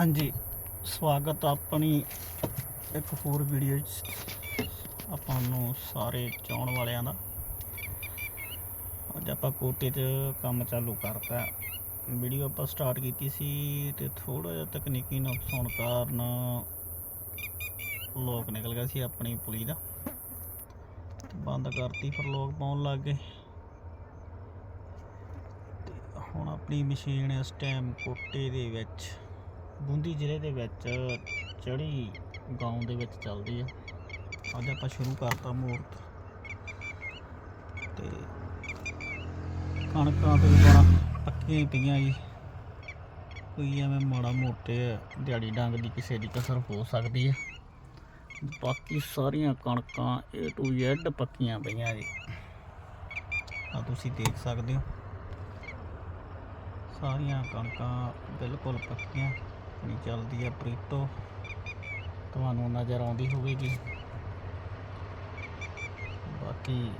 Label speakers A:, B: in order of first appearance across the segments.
A: ਹਾਂਜੀ, ਸਵਾਗਤ ਆਪਣੀ ਇੱਕ ਹੋਰ ਵੀਡੀਓ 'ਚ। ਆਪਾਂ ਨੂੰ ਸਾਰੇ ਚਾਉਣ ਵਾਲਿਆਂ ਦਾ। ਅੱਜ ਆਪਾਂ ਕੋਟੇ 'ਚ ਕੰਮ ਚਾਲੂ ਕਰਤਾ। ਵੀਡੀਓ ਆਪਾਂ ਸਟਾਰਟ ਕੀਤੀ ਸੀ ਤੇ ਥੋੜਾ ਜਿਹਾ ਤਕਨੀਕੀ ਨੁਕਸ ਹੋਣ ਕਾਰਨ ਲੋਕ ਨਿਕਲ ਗਿਆ ਸੀ ਆਪਣੀ ਪੁਲੀ ਦਾ। ਬੰਦ ਕਰਤੀ ਫਿਰ ਲੋਕ ਪਾਉਣ ਲੱਗ ਗਏ। ਤੇ ਹੁਣ ਆਪਣੀ ਮਸ਼ੀਨ ਇਸ ਟਾਈਮ ਕੋਟੇ ਦੇ ਵਿੱਚ। ਬੂੰਦੀ ਜ਼ਿਲ੍ਹੇ ਦੇ ਵਿੱਚ ਚੜੀ ਗਾਉਂ ਦੇ ਵਿੱਚ ਚੱਲਦੀ ਆ। ਅੱਜ ਆਪਾਂ ਸ਼ੁਰੂ ਕਰਤਾ ਮੂਰਤ। ਤੇ ਕਣਕਾਂ ਤੇ ਬੜਾ ਪੱਕੀਆਂ ਪਈਆਂ ਜੀ। ਕੋਈ ਐਵੇਂ ਮਾੜਾ ਮੋਟੇ ਦਿਹਾੜੀ ਡੰਗ ਦੀ ਕਿਸੇ ਦੀ ਕਸਰ ਹੋ ਸਕਦੀ ਹੈ ਬਾਕੀ ਸਾਰੀਆਂ ਕਣਕਾਂ A to Z ਪੱਕੀਆਂ ਪਈਆਂ ਜੀ। ਆ ਤੁਸੀਂ ਦੇਖ ਸਕਦੇ ਹੋ। ਸਾਰੀਆਂ ਕਣਕਾਂ ਬਿਲਕੁਲ ਪੱਕੀਆਂ। ਆਪਣੀ ਚੱਲਦੀ ਹੈ ਪ੍ਰੀਤੋ। ਤੁਹਾਨੂੰ ਨਜ਼ਰ ਆਉਂਦੀ ਹੋਵੇਗੀ। ਬਾਕੀ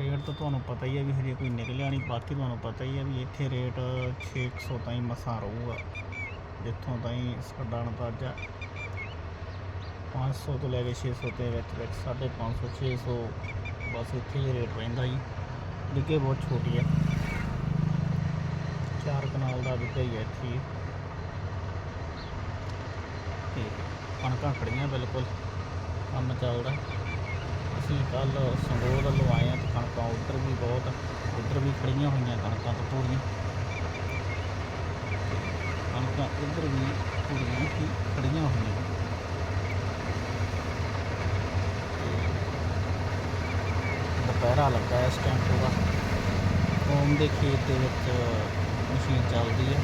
A: ਰੇਟ ਤਾਂ ਤੁਹਾਨੂੰ ਪਤਾ ਹੀ ਹੈ ਵੀ ਹਜੇ ਕੋਈ ਨਿਕਲਿਆ ਨਹੀਂ। ਬਾਕੀ ਤੁਹਾਨੂੰ ਪਤਾ ਹੀ ਹੈ ਵੀ ਇੱਥੇ ਰੇਟ 600 ਤਾਈਂ ਮਸਾਂ ਰਹੂਗਾ। ਜਿੱਥੋਂ ਤਾਈਂ ਸਾਡਾ ਅੰਦਾਜ਼ਾ 500 ਤੋਂ ਲੈ ਕੇ 600 ਦੇ ਵਿੱਚ ਵਿੱਚ 550 600 ਬਸ ਇੱਥੇ ਹੀ ਰੇਟ ਰਹਿੰਦਾ ਜੀ। ਡਿੱਗੇ ਬਹੁਤ ਛੋਟੀ ਹੈ ਚਾਰ ਕਨਾਲ ਦਾ ਵਿੱਗਾ ਹੀ ਹੈ ਇੱਥੇ ਹੀ। ਤੇ ਕਣਕਾਂ ਖੜੀਆਂ ਬਿਲਕੁਲ, ਕੰਮ ਚੱਲਦਾ। ਅਸੀਂ ਕੱਲ ਸੰਗੋਦ ਵੱਲੋਂ ਆਏ ਹਾਂ ਤੇ ਕਣਕਾਂ ਉੱਧਰ ਵੀ ਬਹੁਤ, ਉੱਧਰ ਵੀ ਖੜੀਆਂ ਹੋਈਆਂ ਕਣਕਾਂ ਤੋਂ ਪੂਰੀਆਂ ਕਣਕਾਂ ਇੱਧਰ ਵੀ ਪੂਰੀਆਂ ਹੀ ਖੜੀਆਂ ਹੋਈਆਂ। ਤੇ ਦੁਪਹਿਰਾ ਲੱਗਾ ਇਸ ਟਾਈਮ ਪੂਰਾ। ਕੌਮ ਦੇ ਖੇਤ ਦੇ ਵਿੱਚ ਮਸ਼ੀਨ ਚੱਲਦੀ ਹੈ।